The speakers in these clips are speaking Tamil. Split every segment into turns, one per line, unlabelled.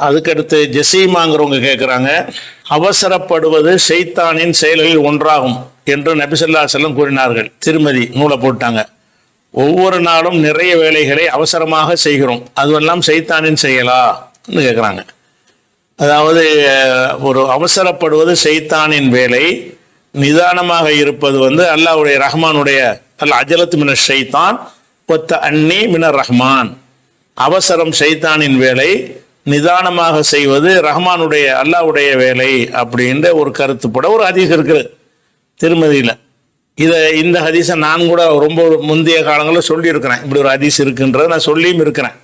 அதுக்கடுத்து ஜெசீமாங்கிறவங்க கேட்குறாங்க அவசரப்படுவது செய்தானின் செயல்களில் ஒன்றாகும் என்று நபிசல்லா செல்லம் கூறினார்கள். திருமதி நூலை போட்டாங்க. ஒவ்வொரு நாளும் நிறைய வேலைகளை அவசரமாக செய்கிறோம். அதுவெல்லாம் செய்தானின் செயலான்னு கேட்குறாங்க அதாவது ஒரு அவசரப்படுவது செய்தானின் வேலை. நிதானமாக இருப்பது வந்து அல்லாவுடைய ரஹ்மானுடைய அல்ல அஜலத்து மின ஷைத்தான் ஒத்த அன்னி மினர் ரஹ்மான். அவசரம் ஷைத்தானின் வேலை. நிதானமாக செய்வது ரஹ்மானுடைய அல்லாஹ்வுடைய வேலை அப்படின்ற ஒரு கருத்துப்பட ஒரு ஹதீஸ் இருக்குது திருமதியில். இதை இந்த ஹதீஸை நான் கூட ரொம்ப முந்தைய காலங்களில் சொல்லியிருக்கிறேன். இப்படி ஒரு ஹதீஸ் இருக்குன்றதை நான் சொல்லியும் இருக்கிறேன்.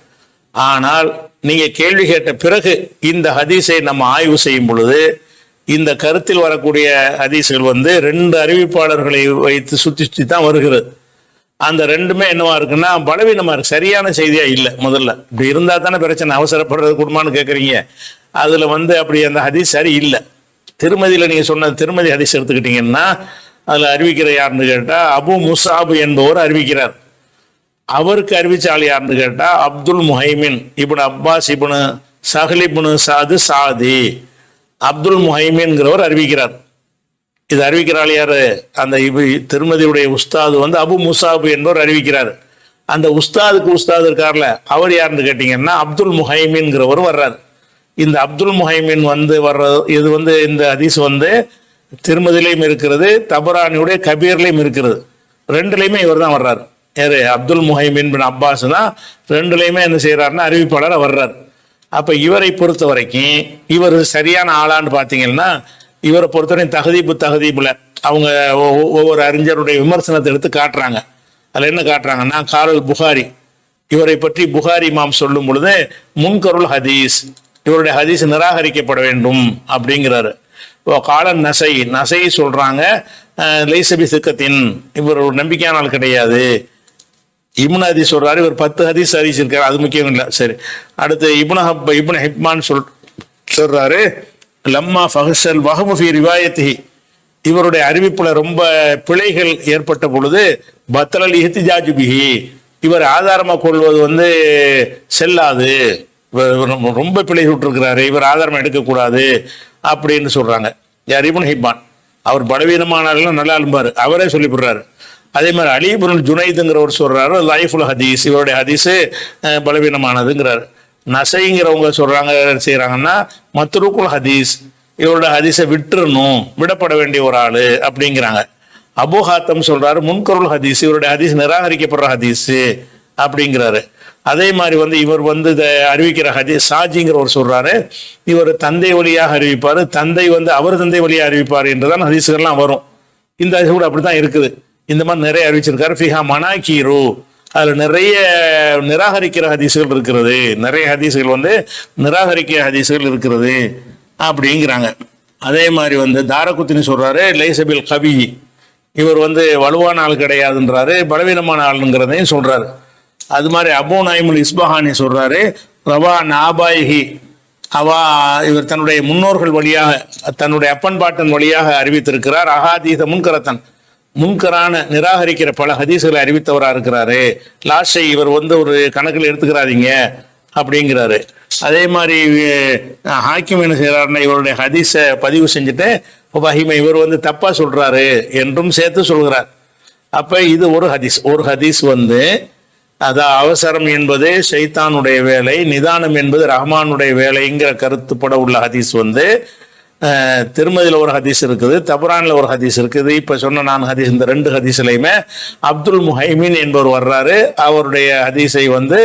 ஆனால் நீங்கள் கேள்வி கேட்ட பிறகு இந்த ஹதீஸை நம்ம ஆய்வு செய்யும் பொழுது இந்த கருத்தில் வரக்கூடிய ஹதீஸ்கள் வந்து ரெண்டு அறிவிப்பாளர்களை வைத்து சுற்றி சுத்தி தான் வருகிறது. அந்த ரெண்டுமே என்னவா இருக்குன்னா பலவீனமா இருக்கு. சரியான செய்தியா இல்லை முதல்ல. இப்படி இருந்தா தானே பிரச்சனை. அவசரப்படுறது குடும்பம்னு கேட்குறீங்க அதுல வந்து அப்படி அந்த ஹதீஸ் சரி இல்லை. திருமதியில நீங்க சொன்ன திருமதி ஹதீஸ் எடுத்துக்கிட்டீங்கன்னா அதுல அறிவிக்கிற யாருன்னு கேட்டா அபு முசாபு என்பவர் அறிவிக்கிறார். அவருக்கு அறிவிச்ச ஆள் யாருன்னு கேட்டா அப்துல் முஹைமின் இப்னு அப்பாஸ் இப்னு சஹலிபுனு சாது சாதி. அப்துல் முஹைமின்கிறவர் அறிவிக்கிறார். இது அறிவிக்கிறாள் யார்? அந்த திருமதியுடைய உஸ்தாது வந்து அபு முசாபு என்பவர் அறிவிக்கிறார். அந்த உஸ்தாதுக்கு உஸ்தாது இருக்கார்ல அவர் யாருன்னு கேட்டிங்கன்னா அப்துல் முஹைமின்ங்கிறவர் வர்றார். இந்த அப்துல் முஹைமின் வந்து வர்ற இது வந்து இந்த ஹதீஸ் வந்து திருமதியிலையும் இருக்கிறது தபரானியுடைய கபீர்லையும் இருக்கிறது. ரெண்டுலையுமே இவர் தான் வர்றார். யாரு? அப்துல் முஹைமின் பின் அப்பாஸ் தான் ரெண்டுலையுமே என்ன செய்யறாருன்னா அறிவிப்பாளராக வர்றார். அப்போ இவரை பொறுத்த வரைக்கும் இவர் சரியான ஆளான்னு பார்த்தீங்கன்னா இவரை பொறுத்தவரை தகதீப்பு தகதீப்புல அவங்க ஒ- ஒவ்வொரு அறிஞருடைய விமர்சனத்தை எடுத்து காட்டுறாங்க. அதில் என்ன காட்டுறாங்கன்னா காரல் புகாரி. இவரை பற்றி புகாரி மாம் சொல்லும் பொழுது முன்கருள் ஹதீஸ். இவருடைய ஹதீஸ் நிராகரிக்கப்பட வேண்டும் அப்படிங்கிறாரு. இப்போ காலன் நசை நசை சொல்றாங்க லைசபி சிக்கத்தின் இவர் ஒரு நம்பிக்கையான ஆள் கிடையாது. இப்னு ஹதீஸ் சொல்றாரு இவர் பத்து ஹதீஸ் ஹதீஸ் இருக்காரு அது முக்கியம் இல்லை சரி அடுத்து இப்னு ஹப் இப்னு ஹிப்மான் சொல் சொல்றாரு. லம்மா ஃபஹசல் வஹமுஃபி ரிவாயத்தி இவருடைய அறிவிப்புல ரொம்ப பிழைகள் ஏற்பட்ட பொழுது பத்தலல் இஹ்திஜாஜு பிஹி. இவர் ஆதாரமாக கொள்வது வந்து செல்லாது. ரொம்ப- ரொம்ப பிழை சுட்டிருக்கிறாரு. இவர் ஆதாரம் எடுக்கக்கூடாது அப்படின்னு சொல்றாங்க. யார்? இப்னு ஹிப்பான். அவர் பலவீனமானாலும் நல்லா அலும்பாரு. அவரே சொல்லிவிடுறாரு. அதே மாதிரி அலிபுரல் ஜுனைதுங்கிறவர் சொல்றாரு லைஃபுல் ஹதீஸ். இவருடைய ஹதீஸு பலவீனமானதுங்கிறாரு. நசைங்கிறவங்க சொல்றாங்க செய்யறாங்கன்னா மத்ருக்குல் ஹதீஸ் இவரோட ஹதீஸை விட்டுறணும் விடப்பட வேண்டிய ஒரு ஆளு அப்படிங்கிறாங்க. அபு ஹாத்தம் சொல்றாரு முன்கருள் ஹதீஸ் இவருடைய ஹதீஸ் நிராகரிக்கப்படுற ஹதீஸ் அப்படிங்கிறாரு. அதே மாதிரி வந்து இவர் வந்து இதை அறிவிக்கிற ஹதீஸ் சாஜிங்கிறவர் சொல்றாரு இவர் தந்தை வழியாக அறிவிப்பார் தந்தை வந்து அவர் தந்தை வழியாக அறிவிப்பார் என்றுதான் ஹதீஸ்கள்லாம் வரும். இந்த ஹதீஸ் கூட அப்படித்தான் இருக்குது. இந்த மாதிரி நிறைய அறிவிச்சிருக்காரு. ஃபிஹா மனாக்கீரு அதில் நிறைய நிராகரிக்கிற ஹதீசுகள் இருக்கிறது. நிறைய ஹதீசுகள் வந்து நிராகரிக்கிற ஹதீசுகள் இருக்கிறது அப்படிங்கிறாங்க. அதே மாதிரி வந்து தாரகுத்தினி சொல்கிறாரு லைசபில் கவி இவர் வந்து வலுவான ஆள் கிடையாதுன்றாரு பலவீனமான ஆளுங்கிறதையும் சொல்கிறாரு அது மாதிரி அபு நாயிமுல் இஸ்பஹானி சொல்கிறாரு ரவா நாபாயி அவா இவர் தன்னுடைய முன்னோர்கள் வழியாக தன்னுடைய அப்பன் பாட்டன் வழியாக அறிவித்திருக்கிறார் அகாதீத முன்கரத்தன். முன்கரான நிராகரிக்கிற பல ஹதீசுகளை அறிவித்தவராக இருக்கிறாரு. லாஸ்டை இவர் வந்து ஒரு கணக்கில் எடுத்துக்கிறாதீங்க அப்படிங்கிறாரு. அதே மாதிரி ஹாக்கிம் என்ன செய்கிறாருன்னா இவருடைய ஹதீஸை பதிவு செஞ்சுட்டு வஹிமை இவர் வந்து தப்பாக சொல்கிறாரு என்றும் சேர்த்து சொல்கிறார். அப்போ இது ஒரு ஹதீஸ். ஒரு ஹதீஸ் வந்து அதான் அவசரம் என்பது ஷைத்தானுடைய வேலை நிதானம் என்பது ரஹ்மானுடைய வேலைங்கிற கருத்துப்பட உள்ள ஹதீஸ் வந்து திருமதியில் ஒரு ஹதீஸ் இருக்குது தபுரானில் ஒரு ஹதீஸ் இருக்குது. இப்போ சொன்ன நான் ஹதீஸ் இந்த ரெண்டு ஹதீஸ்லையுமே அப்துல் முஹைமின் என்பவர் வர்றாரு. அவருடைய ஹதீஸை வந்து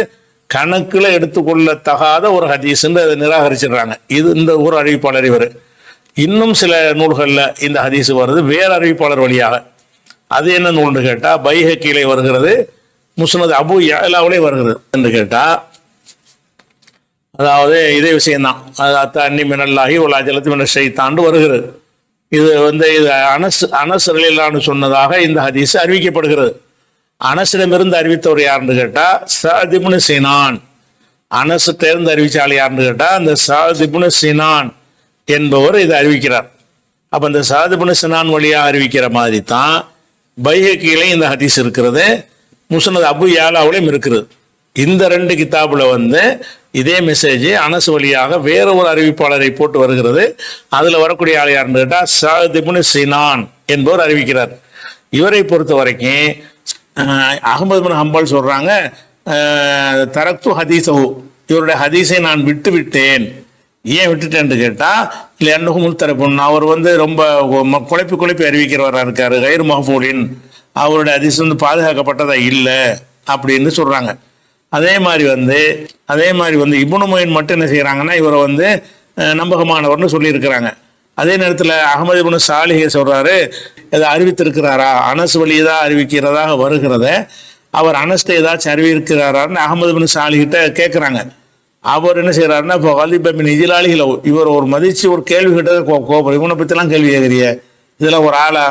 கணக்குல எடுத்துக்கொள்ளத்தகாத ஒரு ஹதீஸ்ன்னு அதை நிராகரிச்சிடுறாங்க. இது இந்த ஒரு அறிவிப்பாளர் இவர். இன்னும் சில நூல்களில் இந்த ஹதீஸ் வருது வேறு அறிவிப்பாளர் வழியாக. அது என்ன நூல்னு கேட்டால் பைஹக்கிலே வருகிறது முஸ்னது அபு யாலாவிலே வருகிறது என்று கேட்டால் அதாவது இதே விஷயம்தான். அது அத்த அன்னி மினல்லாகி ஒரு அஜலத்து மின செய்தாண்டு வருகிறது. இது வந்து இது அனஸ் அனஸ் ரலியல்லாஹு சொன்னதாக இந்த ஹதீஸ் அறிவிக்கப்படுகிறது. அனசிடமிருந்து அறிவித்தவர் யாருன்னு கேட்டால் சதிபுனு சினான். அனசு தேர்ந்து அறிவிச்சாள் யாருன்னு கேட்டால் அந்த சாதிபுனு சினான் என்பவர் இதை அறிவிக்கிறார். அப்போ இந்த சாதிபுனு சினான் வழியாக அறிவிக்கிற மாதிரி தான் பைஹக்கிலையும் இந்த ஹதீஸ் இருக்கிறது. முசனது அபு யாலாவிலையும் இருக்கிறது இந்த ரெண்டு கிதாபுல வந்து இதே மெசேஜ் அனசு வழியாக வேற ஒரு அறிவிப்பாளரை போட்டு வருகிறது. அதில் வரக்கூடிய ஆள் யாருன்னு கேட்டால் சாதிபுன் சினான் என்பவர் அறிவிக்கிறார். இவரை பொறுத்த வரைக்கும் அகமது பின் ஹம்பால் சொல்கிறாங்க தரக்து ஹதீசஹு இவருடைய ஹதீஸை நான் விட்டு விட்டேன். ஏன் விட்டுட்டேன்னு கேட்டால் இல்லை என்னகும் முல்தரப்புன் அவர் வந்து ரொம்ப ம- குழப்பி குழப்பி அறிவிக்கிறவராக இருக்காரு கயிறு மஹபூலின் அவருடைய ஹதீஸ் வந்து பாதுகாக்கப்பட்டதா இல்லை அப்படின்னு சொல்கிறாங்க அதே மாதிரி வந்து அதே மாதிரி வந்து இப்னு மொயின் மட்டும் என்ன செய்கிறாங்கன்னா இவரை வந்து நம்பகமானவர்னு சொல்லியிருக்கிறாங்க. அதே நேரத்தில் அகமது இபுனு சாலிஹை சொல்கிறாரு இதை அறிவித்திருக்கிறாரா? அனஸ் வழியதான் அறிவிக்கிறதாக வருகிறத அவர் அனஸ்ட ஏதாச்சும் அறிவிக்கிறாரான்னு அகமது பின் சாலிகிட்ட கேட்குறாங்க அவர் என்ன செய்கிறாருன்னா இப்போ வலிபின் இதிலாளிகளோ இவர் ஒரு மதிச்சு ஒரு கேள்வி கிட்ட கோ கோபம் இவனை பற்றிலாம் கேள்வி கேட்குறிய இதில் ஒரு ஆளா?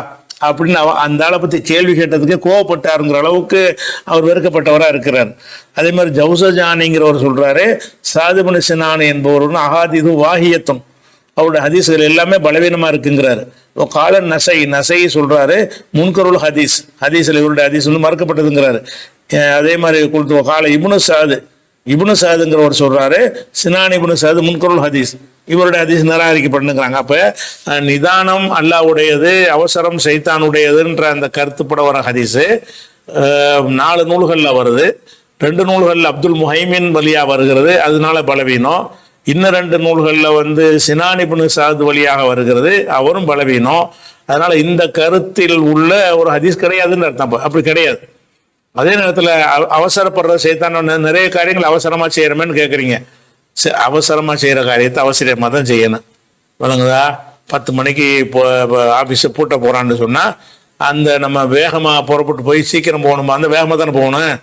அப்படின்னு அவ- அந்த ஆளை பற்றி கேள்வி கேட்டதுக்கே கோவப்பட்டாருங்கிற அளவுக்கு அவர் வெறுக்கப்பட்டவராக இருக்கிறார். அதே மாதிரி ஜவுசஜானிங்கிறவர் சொல்கிறாரு சாதுபனு சினான் என்பவர் அகாதிது வாகியத்தும். அவருடைய ஹதீஸ்கள் எல்லாமே பலவீனமாக இருக்குங்கிறாரு. ஓ கால நசை நசை சொல்கிறாரு முன்கருள் ஹதீஸ். ஹதீஸில் இவருடைய ஹதீஸ் வந்து மறுக்கப்பட்டதுங்கிறாரு. அதே மாதிரி கொடுத்து கால இபுனு சாது. இபுனு சாதுங்கிறவர் சொல்றாரு சினான் இபுனு சாது முன்கருள் ஹதீஸ். இவருடைய ஹதீஸ் நிராகரிக்கப்படுங்கிறாங்க அப்ப நிதானம் அல்லாஹ்வுடையது அவசரம் சைத்தானுடையதுன்ற அந்த கருத்துப்பட வர ஹதீஸ் நாலு நூல்களில் வருது. ரெண்டு நூல்களில் அப்துல் முஹைமின் வழியா வருகிறது அதனால பலவீனம். இன்னும் ரெண்டு நூல்களில் வந்து சினானிபுனு சாது வழியாக வருகிறது அவரும் பலவீனம். அதனால இந்த கருத்தில் உள்ள ஒரு ஹதீஸ் கிடையாதுன்னு அர்த்தம். அப்படி கிடையாது. அதே நேரத்தில் அவசரப்படுற சைத்தான் நிறைய காரியங்கள் அவசரமாக செய்யறமேன்னு கேட்குறீங்க அவசரமாக செய்கிற காரியத்தை அவசரமாக தான் செய்யணும். வழங்குதா பத்து மணிக்கு ஆஃபீஸை பூட்ட போகிறான்னு சொன்னால் அந்த நம்ம வேகமாக புறப்பட்டு போய் சீக்கிரம் போகணுமா? அந்த வேகமாக தானே போகணும்.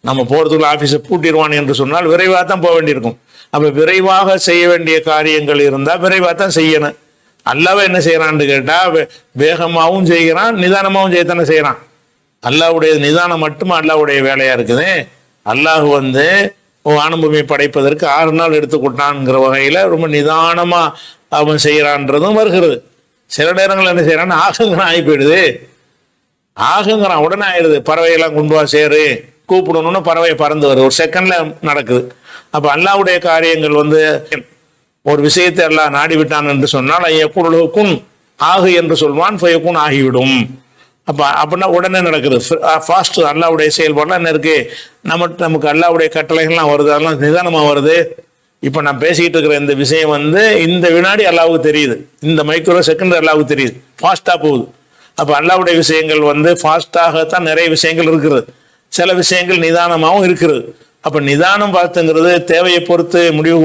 நம்ம போகிறதுக்குள்ள ஆஃபீஸை பூட்டிடுவான் என்று சொன்னால் விரைவாக தான் போக வேண்டியிருக்கும். அப்போ விரைவாக செய்ய வேண்டிய காரியங்கள் இருந்தால் விரைவாக தான் செய்யணும். அல்லாவே என்ன செய்கிறான்னு கேட்டால் வே- செய்கிறான் நிதானமாகவும் செய்யத்தானே செய்கிறான் அல்லாவுடைய நிதானம் மட்டும் அல்லாஹ்வுடைய வேலையா இருக்குது. அல்லாஹ் வந்து வானபூமியை படைப்பதற்கு ஆறு நாள் எடுத்துக்கொண்டான்ங்கிற வகையில ரொம்ப நிதானமா அவன் செய்யறான்றதும் வருகிறது. சில நேரங்கள் என்ன செய்யறான்னு ஆகுங்கிறான் ஆகி போயிடுது. ஆகுங்கிறான் உடனே ஆயிடுது. பறவையெல்லாம் கொண்டு வா சேரு. கூப்பிடணும்னு பறவை பறந்து வருது. ஒரு செகண்ட்ல நடக்குது. அப்ப அல்லாஹ்வுடைய காரியங்கள் வந்து ஒரு விஷயத்தை எல்லாம் நாடி விட்டான் என்று சொன்னால் எப்பொழுதுக்கும் ஆகு என்று சொல்வான் ஃபயக்குன் ஆகிவிடும். அப்ப அப்படின்னா உடனே நடக்குது. ஃபாஸ்ட் அல்லாவுடைய செயல்பாடுலாம் என்ன இருக்கு? நம்ம நமக்கு அல்லாவுடைய கட்டளைகள்லாம் வருது அதெல்லாம் நிதானமா வருது. இப்ப நான் பேசிக்கிட்டு இருக்கிற இந்த விஷயம் வந்து இந்த வினாடி அல்லாவுக்கு தெரியுது. இந்த மைக்ரோ செகண்ட் அல்லாவுக்கு தெரியுது. ஃபாஸ்டா போகுது. அப்ப அல்லாவுடைய விஷயங்கள் வந்து ஃபாஸ்டாகத்தான் நிறைய விஷயங்கள் இருக்கிறது சில விஷயங்கள் நிதானமாகவும் இருக்கிறது அப்ப நிதானம் பார்த்துங்கிறது தேவையை பொறுத்து முடிவு